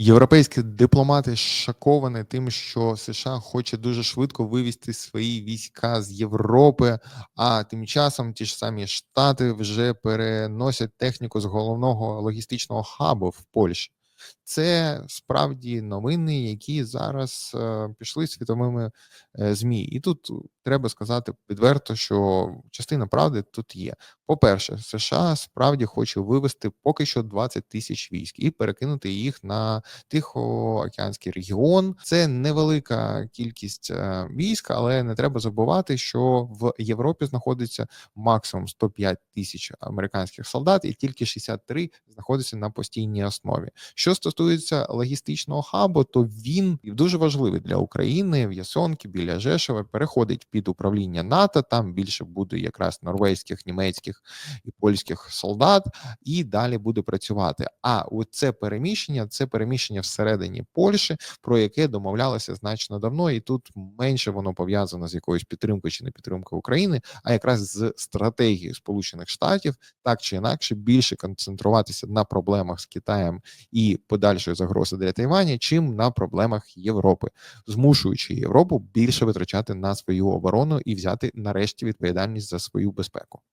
Європейські дипломати шоковані тим, що США хоче дуже швидко вивести свої війська з Європи, а тим часом ті ж самі Штати вже переносять техніку з головного логістичного хабу в Польщі. Це справді новини, які зараз е, пішли світовими е, ЗМІ. І тут треба сказати відверто, що частина правди тут є. По-перше, США справді хоче вивести поки що 20 тисяч військ і перекинути їх на Тихоокеанський регіон. Це невелика кількість е, військ, але не треба забувати, що в Європі знаходиться максимум 105 тисяч американських солдат, і тільки 63 знаходяться на постійній основі. Що стосується логістичного хабу, то він дуже важливий для України в Ясонки біля Жешова переходить під управління НАТО. Там більше буде якраз норвезьких, німецьких і польських солдат, і далі буде працювати. А це переміщення це переміщення всередині Польщі, про яке домовлялося значно давно, і тут менше воно пов'язано з якоюсь підтримкою чи не підтримкою України, а якраз з стратегією Сполучених Штатів, так чи інакше, більше концентруватися на проблемах з Китаєм і подальшої загрози для Тайваня, чим на проблемах Європи, змушуючи Європу більше витрачати на свою оборону і взяти нарешті відповідальність за свою безпеку.